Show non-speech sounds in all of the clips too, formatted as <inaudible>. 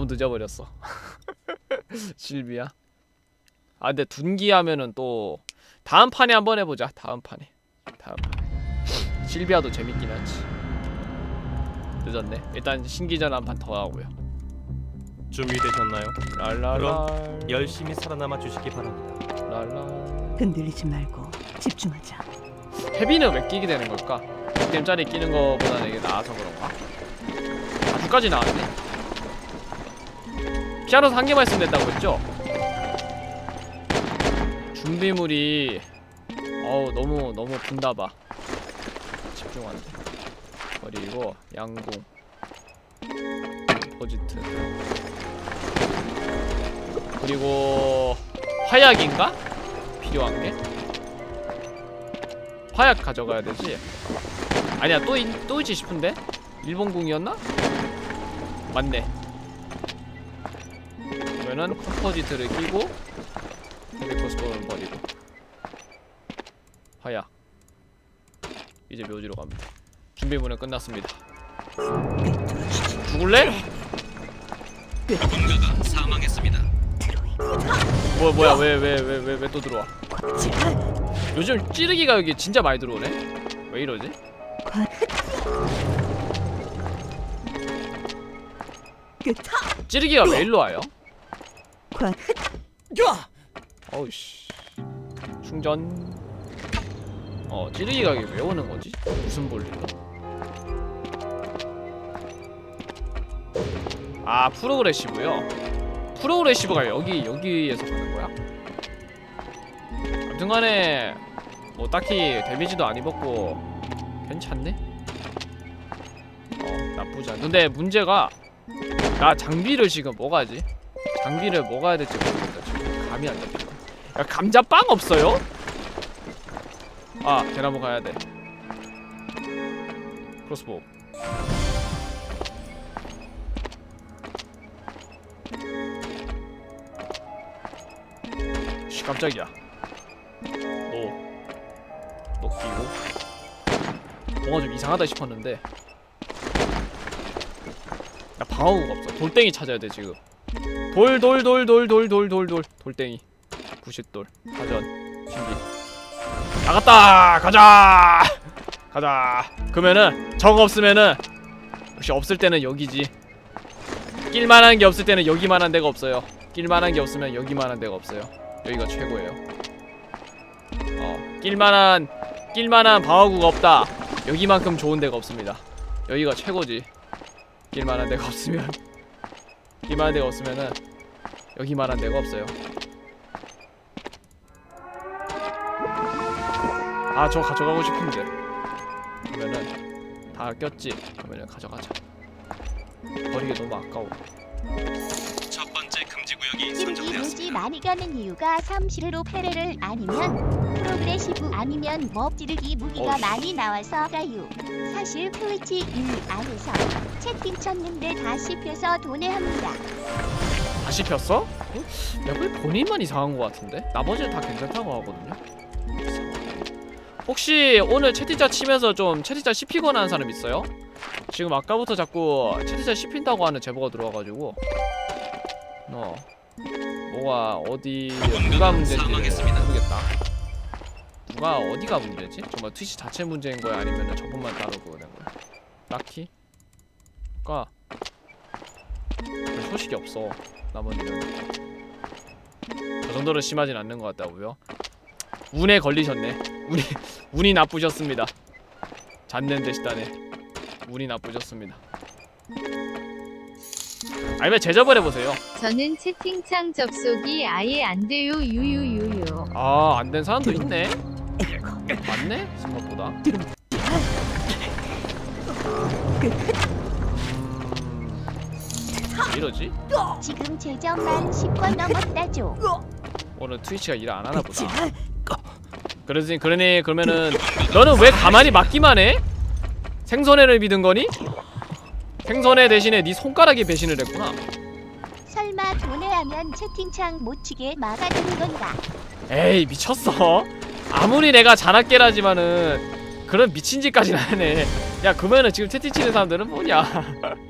너무 늦어버렸어. <laughs> 실비야. 아 근데 둔기 하면은 또 다음 판에 한번 해보자. 다음 판에. 다음 판에. 실비아도 재밌긴 하지. 늦었네. 일단 신기전 한 판 더 하고요. 준비되셨나요? 랄랄라. 열심히 살아남아 주시기 바랍니다. 랄라. 흔들리지 말고 집중하자. 헤비는 왜 끼게 되는 걸까? 6댐짜리 끼는 거보다는 이게 나아서 그런가? 아주까지 나왔네. 피아노 한 개만 있으면 된다고 했죠? 준비물이 어우 너무 너무 분다봐. 집중 안 돼. 그리고 양궁, 포지트, 그리고 화약인가? 필요한 게? 화약 가져가야 되지. 아니야 또, 있, 또 있지 싶은데? 일본궁이었나? 맞네. 그러면은 컴포지트를 끼고 헤비코스포는 버리고 화약 이제 묘지로 갑니다. 준비물은 끝났습니다. 죽을래? 뭐야 뭐야 왜 왜 왜 왜 왜 또 들어와? 자, 요즘 찌르기가 여기 진짜 많이 들어오네. 왜 이러지? 찌르기가 왜 일로 와요? 관. 어우씨 충전 어 찌르기가 여기 왜 오는 거지? 무슨 볼일로? 아 프로그레시브요? 프로그레시브가 여기 여기에서 가는 거야? 아무튼간에 뭐 딱히 데미지도 안 입었고 괜찮네? 어 나쁘지 않 근데 문제가 나 장비를 지금 뭐 가지? 장비를 뭐 가야 될지 모르겠다. 지금 감이 안 잡혀 야 감자빵 없어요? 아 대나무 가야 돼. 크로스보우. 씨 깜짝이야. 너, 너 끼고. 뭔가 좀 이상하다 싶었는데. 야 방어구가 없어. 돌덩이 찾아야 돼 지금 돌 돌 돌 돌 돌 돌 돌 돌 돌땡이 90돌. 가전. 준비. 나갔다! 가자! 가자. 그러면은, 저거 없으면은, 역시 없을 때는 여기지. 낄만한 게 없을 때는 여기만한 데가 없어요. 낄만한 게 없으면 여기만한 데가 없어요. 여기가 최고예요. 어, 낄만한, 낄만한 방어구가 없다. 여기만큼 좋은 데가 없습니다. 여기가 최고지. 낄만한 데가 없으면. 낄만한 데가 없으면은 여기 만한 데가 없어요. 아 저 가져가고 싶은데 그러면은 다 꼈지? 그러면은 가져가자. 버리기 너무 아까워. 첫 찌르기 무지 많이 가는 이유가 30로 페레를 아니면 프로그레시브 아니면 뭐 찌르기 무기가 어이씨. 많이 나와서가요. 사실 트위치 1 안에서 채팅 쳤는데 다 씹혀서 도내합니다. 다시 폈어? 야, 왜 본인만 이상한 거 같은데? 나머지는 다 괜찮다고 하거든요. 혹시 오늘 채팅자 치면서 좀 채팅자 씹히거나 한 사람 있어요? 지금 아까부터 자꾸 채팅자 씹힌다고 하는 제보가 들어와가지고 어 뭐가 어디 누가 문제인지 모르겠다. 누가 어디가 문제지? 정말 트위치 자체 문제인 거야 아니면 저분만 따로 그거 된 거야? 딱히? 그니까 별 소식이 없어. 나머지는 저 정도로 심하진 않는 것 같다고요. 운에 걸리셨네. 운이 운이 나쁘셨습니다. 잡는 대시다네. 운이 나쁘셨습니다. 아니면 제접을 해보세요. 저는 채팅창 접속이 아예 안 돼요 유유유유 아 안 된 사람도 있네. 맞네 생각보다. 왜 이러지? 지금 제점만 10번 넘었다죠. 오늘 트위치가 일 안 하나 보다. 자, 그러지 그러니 그러면은 너는 왜 가만히 맞기만 해? 생선회를 믿은 거니? 생선회 대신에 네 손가락이 배신을 했구나. 설마 도내하면 채팅창 못 치게 막아두는 건가? 에이 미쳤어. 아무리 내가 자나깨라지만은 그런 미친 짓까지는 안 해. 야 그러면은 지금 채팅 치는 사람들은 뭐냐?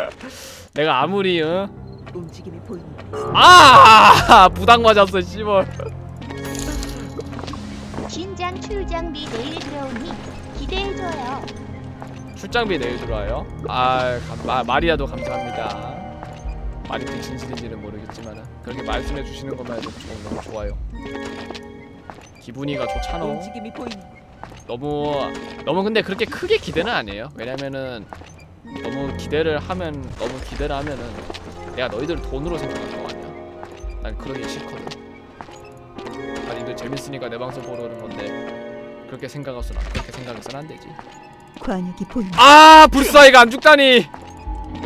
<laughs> 내가 아무리 어? 움직임이 보이는 아 부당 맞았어 씨발 신장 출장비 내일 들어오니 기대해줘요. 출장비 내일 들어와요 아 감, 마, 마리아도 감사합니다 말이 또 진실인지는 모르겠지만 그렇게 말씀해 주시는 것만 해도 좀 너무 좋아요 기분이가 좋잖아 움직임이 보이는 너무 너무 근데 그렇게 크게 기대는 안 해요. 왜냐면은 너무 기대를 하면 너무 기대를 하면은 내가 너희들 돈으로 생각할 거 아니야. 난 그러기 싫거든. 아 니들 재밌으니까 내 방송 보러 오는 건데 그렇게 생각해서는 안- 그렇게 생각해서는 안 되지. 관역이 보이는 아 불사이가 안 죽다니.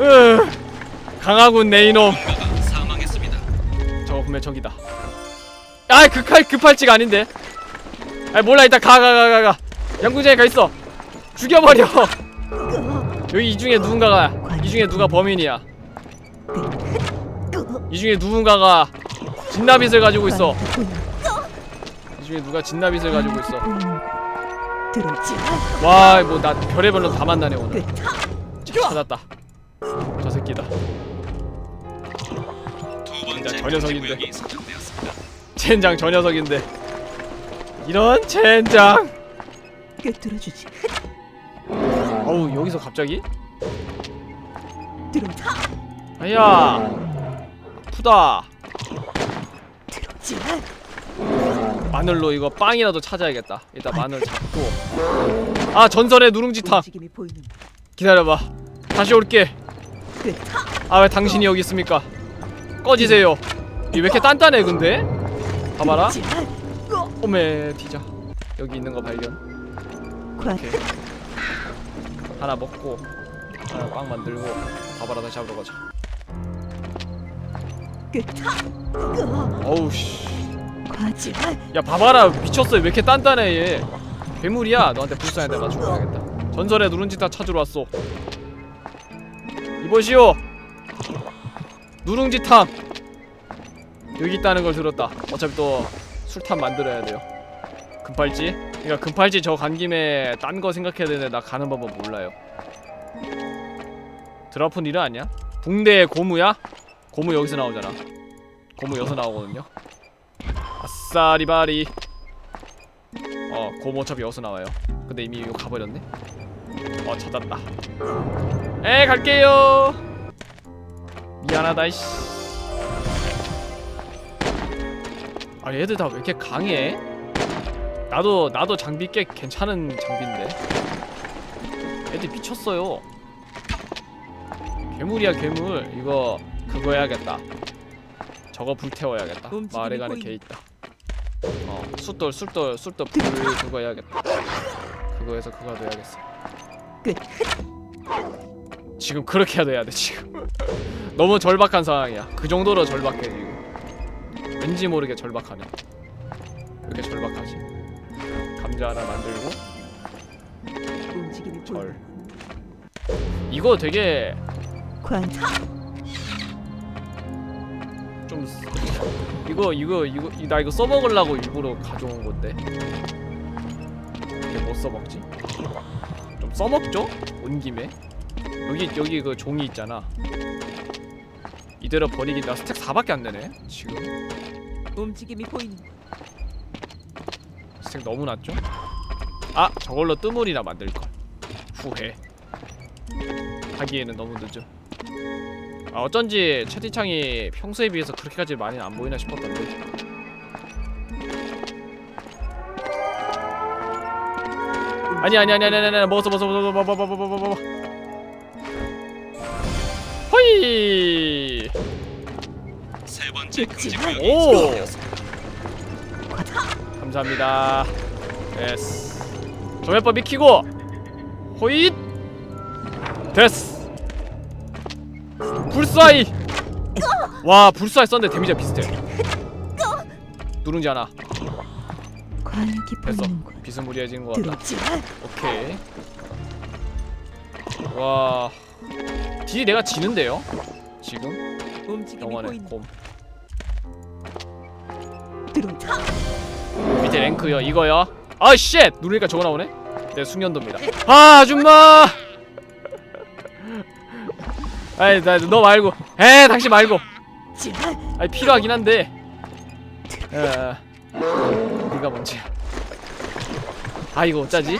으 강하군 내 이놈. 저거 분명 적이다. 아 급할 급할지가 아닌데. 아 몰라 일단 가 가 가 가 가. 양궁장에 가 있어. 죽여버려. <laughs> 여기 이 중에 누군가가 이 중에 누가 범인이야. 이 중에 누군가가 진나빗을 가지고 있어. 이 중에 누가 진나빗을 가지고 있어. 들어오지 와 뭐 나 별의별로 다 만나네 오늘. 찾았다. 저 새끼다. 두 번째 진짜 저 녀석인데. 구역이 선정되었습니다. 젠장 저 녀석인데. 이런 젠장. 꿰뚫어주지 어우 여기서 갑자기? 들어오지 아야 아프다 들어오지 마늘로 이거 빵이라도 찾아야겠다. 일단 마늘 잡고. 아 전설의 누룽지탕 움직임이 보이는 기다려봐. 다시 올게. 끝아왜 당신이 여기 있습니까? 꺼지세요. 이 왜 이렇게 단단해 근데? 봐봐라. 들어오지 오메 뒤자 여기 있는 거 발견. 관 오케이. 하나 먹고 하나 빵 만들고 봐봐라 다시 잡으러 가자 끝. 어우 씨 과지 야 봐봐라. 미쳤어. 왜 이렇게 단단해 얘? 괴물이야. 너한테 불쌍해 내가 죽여야겠다. 전설의 누룽지탕 찾으러 왔어. 이보시오. 누룽지탕. 여기 있다는 걸 들었다. 어차피 또 술탄 만들어야 돼요. 금팔찌? 그러니까 금팔찌 저 간 김에 딴 거 생각해야 되는데 나 가는 방법 몰라요. 드라푼 일은 아니야? 붕대의 고무야? 고무 여기서 나오잖아. 고무 여기서 나오거든요 아싸 리바리. 어 고모 어차피 여기서 나와요? 근데 이미 이거 가버렸네. 어 찾았다. 에 갈게요. 미안하다 이씨. 아 얘들 다 왜 이렇게 강해? 나도 나도 장비 꽤 괜찮은 장비인데. 애들 미쳤어요. 괴물이야 괴물. 이거 그거 해야겠다. 저거 불태워야겠다. 마을에 가는. 개 있다 어 숫돌 숫돌 숫돌 불 그거 해야겠다. 그거 해서 그거 해야겠어. 끝. 지금 그렇게 해야 돼 지금. 너무 절박한 상황이야. 그 정도로 절박해 지금. 왠지 모르게 절박하네. 왜 이렇게 절박하지. 감자 하나 만들고. 움직임이 절. 이거 되게 관 좀 쓰- 이거 이거 이거 이- 나 이거 써먹으려고 일부러 가져온 건데. 이게 못 써먹지? 좀 써먹죠? 온 김에. 여기 여기 그 종이 있잖아. 이대로 버리기 나 스택 4밖에 안 되네 지금. 움직임이 보이는 스택 너무 낮죠? 아 저걸로 뜨물이나 만들걸. 후회. 하기에는 너무 늦음 아 어쩐지 채팅창이 평소에 비해서 그렇게까지 많이 안 보이나 싶었던데. 아니 아니 아니 아니 아니 아니 먹었어 먹었어 먹었어 먹어 먹어 먹어 먹어 먹어. 허이! 세 번째 금지. 구역이 오. 감사합니다. 예스 조매법 익히고 호잇! 됐스 불사이. 와 불사이 썼는데 데미지가 비슷해. 누룽지 하나. 관역이 됐어. 보이는군 비스무리해진 것 같다. 오케이. 와. 딜이 내가 지는데요? 지금? 움직임이 보이는 곰. 밑에 랭크요. 이거요. 아쉣! 누르니까 저거 나오네? 내 숙련도입니다. 아 아줌마 아이 나너 말고. 에 당신 말고. 자, 아니 필요하긴 한데. 에 네가 뭔지 아 이거 어쩌지?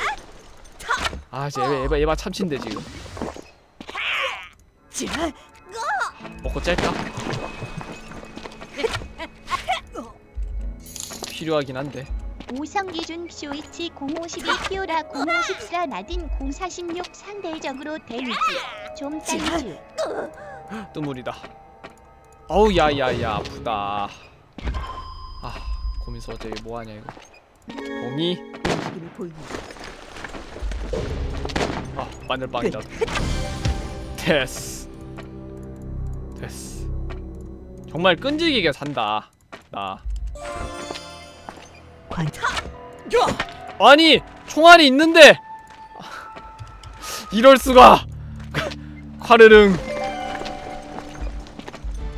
아 이제 에바 에바, 참친데 지금. 자, 먹고 짤까? 필요하긴 한데. 오성 기준 쇼이치 052 피오라 054 나딘 046 상대적으로 데미지 좀 딸리쥬 뜨물이다. 어우 야야야 아프다. 아 고민서 어제 뭐하냐 이거. 봉이. 아 마늘빵이다 됐어. 됐어. 정말 끈질기게 산다 나. 관. 아니 총알이 있는데. 이럴 수가 화르릉.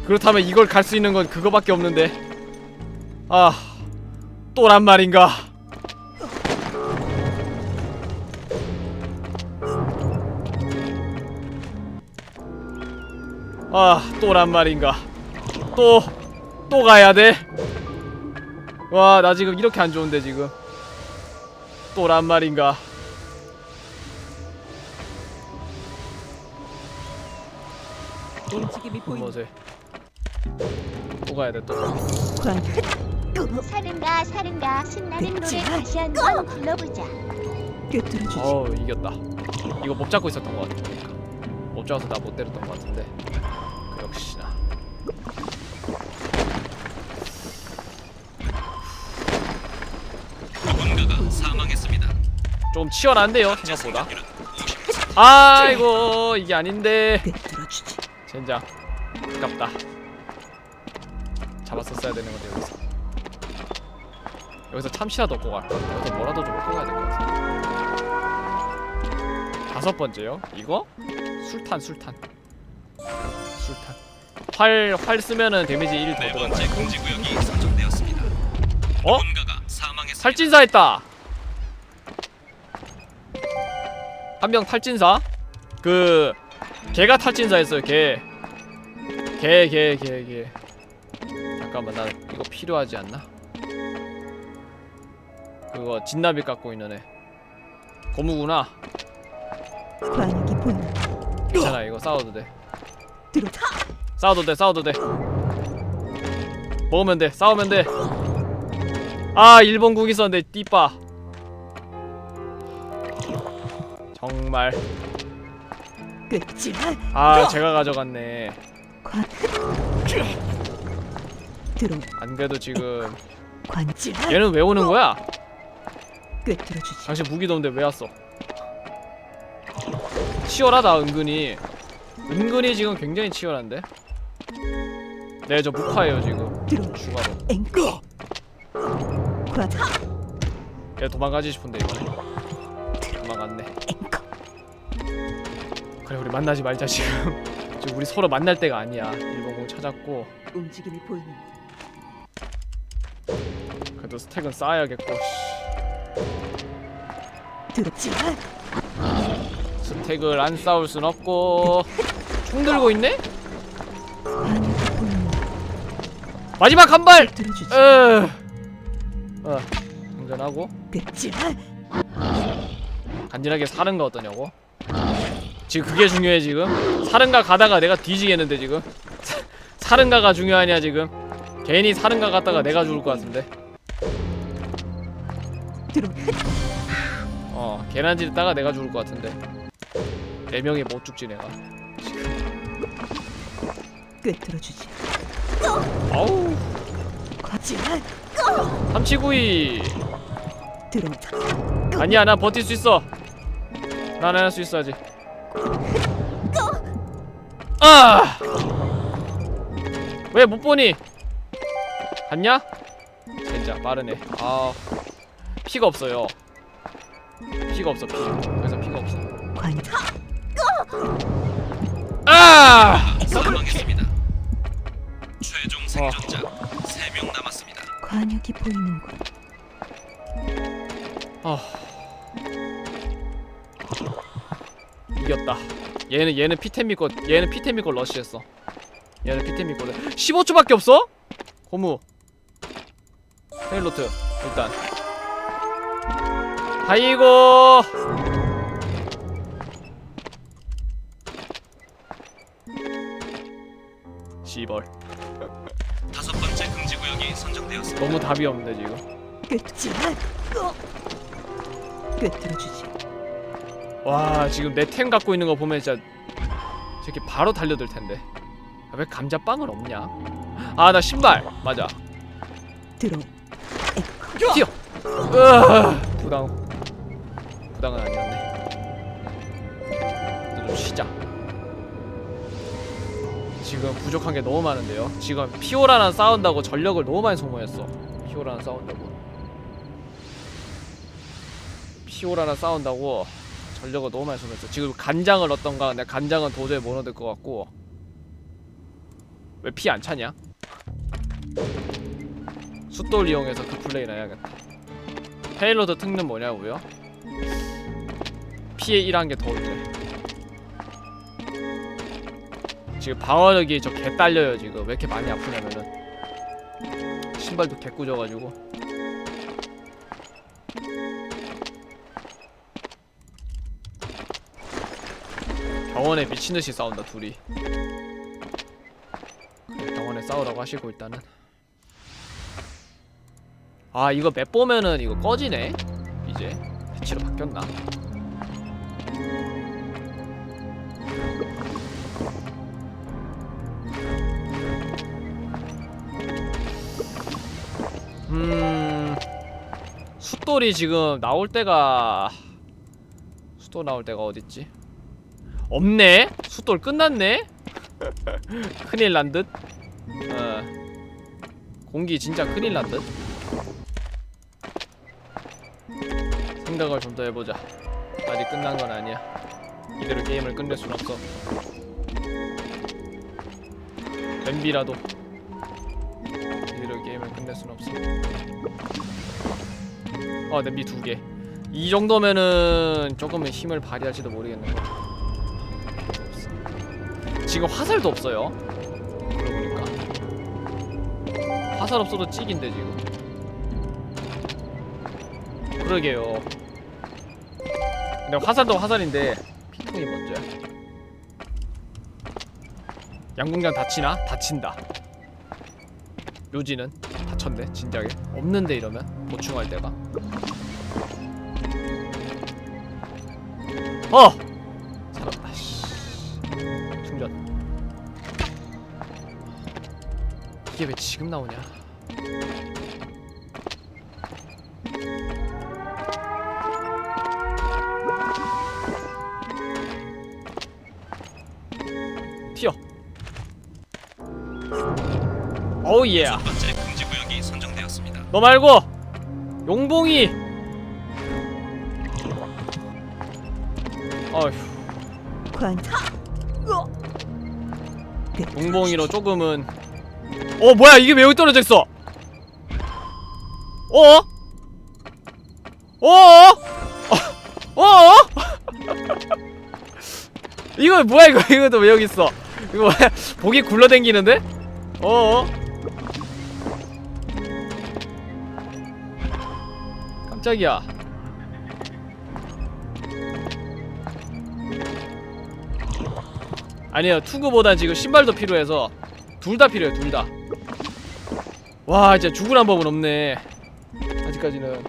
그렇다면 이걸 갈 수 있는 건 그거밖에 없는데. 아 또란 말인가. 아 또란 말인가. 또 또 가야 돼? 와 나 지금 이렇게 안 좋은데 지금. 또란 말인가 움직임이 보인다. 뭐지 또 가야 돼또 관. 사른가 사른가 신나는 노래 다시 한번 불러보자 꿰뚫어주지. 어우 이겼다 이거 못 잡고 있었던 것 같아 못 잡아서 나 못 때렸던 것 같은데 그 역시나 누군가가 사망했습니다. 좀 치열한데요 생각보다 아이고 이게 아닌데. 젠장 아깝다 잡았었어야 되는 건데 여기서 여기서 참치라도 얻고 갈까? 여기서 뭐라도 좀 얻고 가야 될 것 같아 다섯 번째요? 이거? 술탄 술탄 술탄 활, 활 쓰면은 데미지 1더 네 들어가 번째 금지 구역이 설정되었습니다. 어? 누군가가 사망했습니다. 탈진사 했다 한 명 탈진사 그 걔가 탈진사 했어요 걔 걔 걔 걔걔 잠깐만 나 이거 필요하지 않나? 그거 진나비 갖고 있는 애. 고무구나. 관역이 보인다. 괜찮아 이거 싸워도 돼. 싸워도 돼 싸워도 돼. 먹으면 돼 싸우면 돼아 일본국 있었는데 띠빠. 정말 끝이야. 아 제가 가져갔네 관. 들어. 안 그래도 지금 관지야. 얘는 왜 오는 거야? 꿰뚫어 주지. 당신 무기도 없는데 왜 왔어? 치열하다 은근히 은근히 지금 굉장히 치열한데 네 저 무파예요 지금 들어. 추가로 앵커. 관. 얘 도망가지 싶은데 이번 그래 우리 만나지 말자 지금 <laughs> 지금 우리 서로 만날 때가 아니야 일본공 찾았고 움직임이 보이는. 그래도 스택은 쌓아야겠고 씨. 들었지. 스택을 안 쌓을 순 없고 총 들고 있네? 마지막 한 발! 들어주지. 으... 어 운전하고 끝이야. 간지나게 사는 거 어떠냐고? 지금 그게 중요해 지금? 사른가 가다가 내가 뒤지겠는데 지금? <laughs> 사른가가 중요하냐 지금? 괜히 사른가 갔다가 내가 죽을 것 같은데. 어 계란질 있다가 내가 죽을 것 같은데. 네 명이 못 죽지 내가. 꿰뚫어 주지. 아우. 관지야. 삼치구이. 들어. 아니야 난 버틸 수 있어. 난할수 있어 아직 아! 왜 못 보니? 갔냐? 진짜 빠르네 아 피가 없어요 피가 없어 피 그래서 피가 없어 관. 아! 사망했습니다. 최종 생존자 3명 남았습니다. 관역이 보이는군. 아 이겼다. 얘는 얘는 피템 믿고 얘는 피템 믿고 러시했어. 얘는 피템 믿고 15초밖에 없어? 고무. 헤일로트 일단. 아이고. 씨벌. 다섯 번째 금지 구역이 선정되었습니다. 너무 답이 없네 지금. 끝이야. 꿰뚫어 주지. 와 지금 내 템 갖고 있는 거 보면 진짜 저렇게 바로 달려들 텐데. 아, 왜 감자빵은 없냐? 아 나 신발. 맞아. 들어. 으아, 부당. 부당은 아니었네. 또좀 쉬자. 지금 부족한 게 너무 많은데요. 지금 피오라랑 싸운다고 전력을 너무 많이 소모했어. 피오라랑 싸운다고. 피오라랑 싸운다고 전력을 너무 많이 소모했어 지금 간장을 얻던가 근데 간장은 도저히 못 얻을 것 같고. 왜 피 안 차냐? 숫돌 이용해서 그 플레이나 해야겠다. 페일로드 특능 뭐냐고요? 피해 1한 게더 있네 지금 방어력이 저 개 딸려요 지금. 왜 이렇게 많이 아프냐면은. 신발도 개 꾸져가지고 병원에 미친듯이 싸운다 둘이. 병원에 싸우라고 하시고 일단은. 아 이거 맵 보면은 이거 꺼지네? 이제? 패치로 바뀌었나? 음 숫돌이 지금 나올 때가 숫돌 나올 때가 어딨지 없네 숫돌 끝났네 큰일 난 듯 어 공기 진짜 큰일 난 듯 생각을 좀 더 해보자. 아직 끝난 건 아니야. 이대로 게임을 끝낼 순 없어. 램비라도 이대로 게임을 끝낼 순 없어. 어, 램비 두 개. 이 정도면은 조금은 힘을 발휘할지도 모르겠는 거. 지금 화살도 없어요. 그러고 보니까 화살 없어도 찍인데 지금. 그러게요. 근데 화살도 화살인데 피통이 먼저야. 양궁장 다치나? 다친다. 묘지는 다쳤네 진작에. 없는데 이러면 보충할 때가. 어! 이게 왜 지금 나오냐? 튀어. 오우 예. 다섯 번째 금지 구역이 선정되었습니다. 너 말고 용봉이. 어휴, 관. 용봉이로 조금은. 어 뭐야 이게 왜 여기 떨어져 있어? 어? 어? 어? 어? <laughs> 이거 뭐야 이거 이거 또왜 여기 있어? 이거 뭐야 복이 굴러댕기는데? 어? 깜짝이야. 아니에요 투구보단 지금 신발도 필요해서 둘 다 필요해 둘 다. 와 진짜 죽으란 법은 없네. 아직까지는.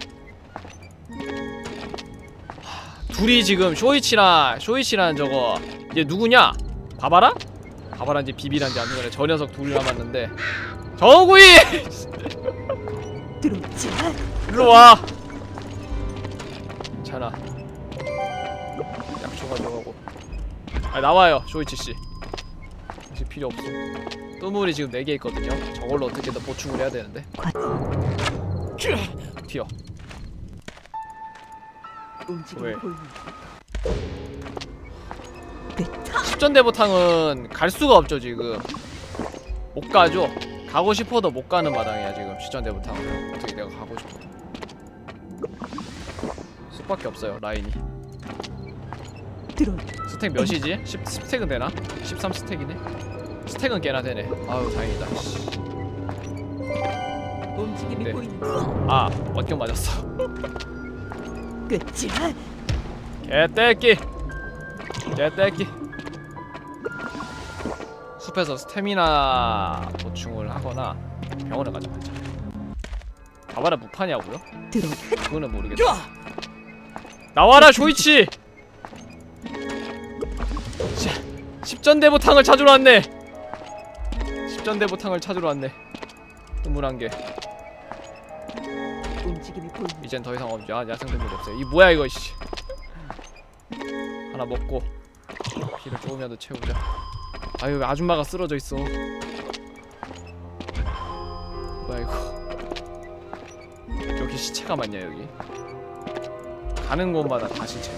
하, 둘이 지금 쇼이치랑 쇼이치랑 저거 얘 누구냐? 바바라? 바바란지 비비란지 아무튼 간에 저 녀석 둘 남았는데 정구이 들어오지. 일로 와. 괜찮아. 약초 가져가고. 아 나와요 쇼이치 씨. 이제 필요 없어. 뚜물이 지금 4개 있거든요. 저걸로 어떻게든 보충을 해야 되는데. 관. 튀어. 왜? 십전대보탕은 갈 수가 없죠 지금. 못 가죠. 가고 싶어도 못 가는 마당이야 지금 십전대보탕은. 어떻게 내가 가고 싶어도. 숲밖에 없어요 라인이. 스택 몇이지? 10 스택은 되나? 13 스택이네. 스택은 꽤나 되네. 아유 다행이다. 씨. 움직임이 네. 보인다. 아 원격 맞았어. 끝이야. 개떼끼. 개떼끼. 숲에서 스태미나 보충을 하거나 병원에 가자 가자. 가봐라 무파냐고요? 그거는 모르겠다. 나와라 쇼이치. 자, 십전대보탕을 찾으러 왔네. 십전대보탕을 찾으러 왔네. 뚜물한 게 움직임이. 이젠 더 이상 없죠. 아, 야생 동물이 없어요. 이 뭐야 이거 씨. 하나 먹고 피를 조금이라도 채우자. 아유 아줌마가 쓰러져 있어. 뭐야 이거? 여기 시체가 많냐 여기? 가는 곳마다 다 시체.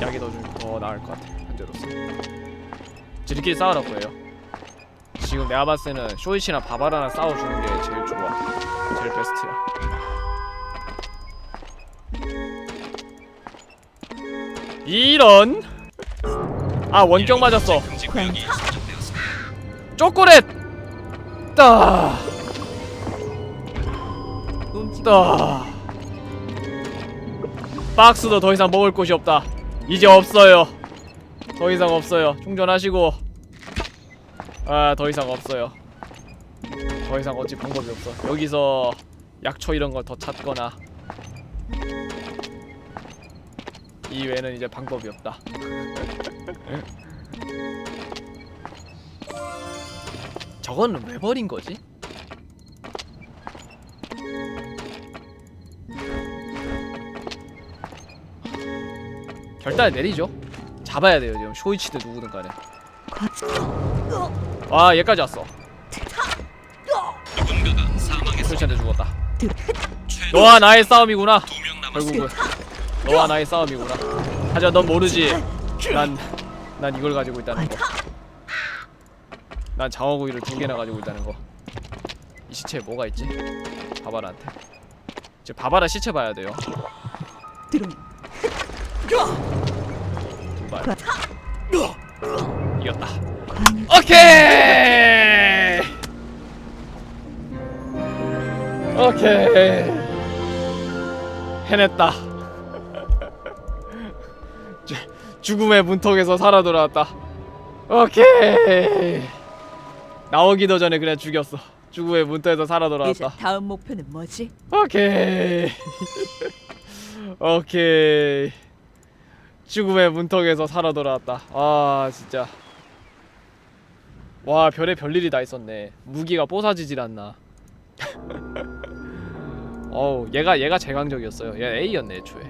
약이 더, 좀, 더 나을 것 같아 현재로서. 지들끼리 싸우라고 해요. 지금 내가 봤을 때는 쇼이치나 바바라랑 싸워주는 게 제일 좋아. 제일 베스트야. 이런! 아 원격 맞았어. 초콜릿! 따! 따! 박스도 더 이상 먹을 곳이 없다 이제 없어요. 더 이상 없어요. 충전하시고. 아 더 이상 없어요. 더 이상 어찌 방법이 없어. 여기서 약초 이런 걸 더 찾거나. 이 외에는 이제 방법이 없다. <laughs> 저거는 왜 버린 거지? 결단을 내리죠. 잡아야 돼요 지금. 쇼이치드 누구든 간에. 와 얘까지 왔어. 누군가가. 쇼이치한테 죽었다. 너와 나의 싸움이구나. 두명. 결국은. 너와 나의 싸움이구나. 하지만 넌 모르지. 난, 난 이걸 가지고 있다는 거난 장어구이를 두 개나 가지고 있다는 거이 시체에 뭐가 있지? 바바라한테. 이제 바바라 시체 봐야 돼요 발 이겼다. 광 오케이! 오케이. 해냈다. <laughs> 주- 죽음의 문턱에서 살아 돌아왔다. 오케이. 나오기도 전에 그냥 죽였어. 죽음의 문턱에서 살아 이제 돌아왔다. 다음 목표는 뭐지? 오케이. <laughs> 오케이 죽음의 문턱에서 살아 돌아왔다. 아 진짜. 와 별의 별일이 다 있었네. 무기가 뽀사지질 않나. <laughs> 어우 얘가 얘가 제강적이었어요. 얘 A였네 애초에